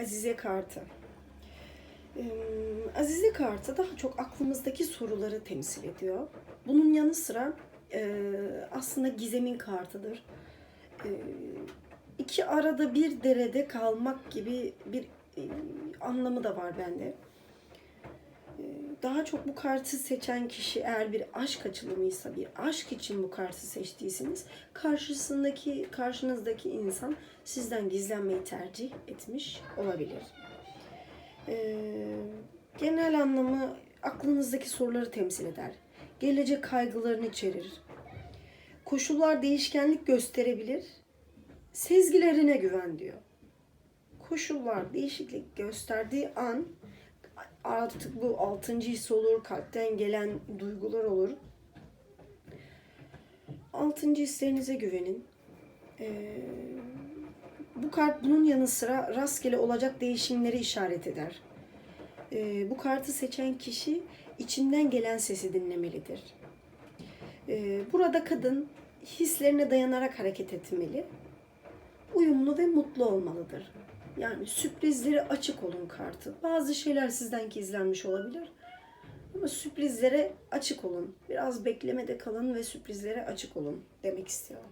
Azize kartı. Ee, Azize kartı daha çok aklımızdaki soruları temsil ediyor. Bunun yanı sıra e, aslında gizemin kartıdır. E, iki arada bir derede kalmak gibi bir e, anlamı da var bende. Daha çok bu kartı seçen kişi eğer bir aşk açılımıysa, bir aşk için bu kartı seçtiyseniz karşısındaki, karşınızdaki insan sizden gizlenmeyi tercih etmiş olabilir. Ee, genel anlamı aklınızdaki soruları temsil eder. Gelecek kaygılarını içerir. Koşullar değişkenlik gösterebilir. Sezgilerine güven diyor. Koşullar değişiklik gösterdiği an artık bu altıncı his olur, kalpten gelen duygular olur. Altıncı hislerinize güvenin. Ee, bu kart bunun yanı sıra rastgele olacak değişimleri işaret eder. Ee, bu kartı seçen kişi içinden gelen sesi dinlemelidir. Ee, burada kadın hislerine dayanarak hareket etmeli. Uyumlu ve mutlu olmalıdır. Yani sürprizlere açık olun kartı. Bazı şeyler sizden gizlenmiş olabilir. Ama sürprizlere açık olun. Biraz beklemede kalın ve sürprizlere açık olun demek istiyorum.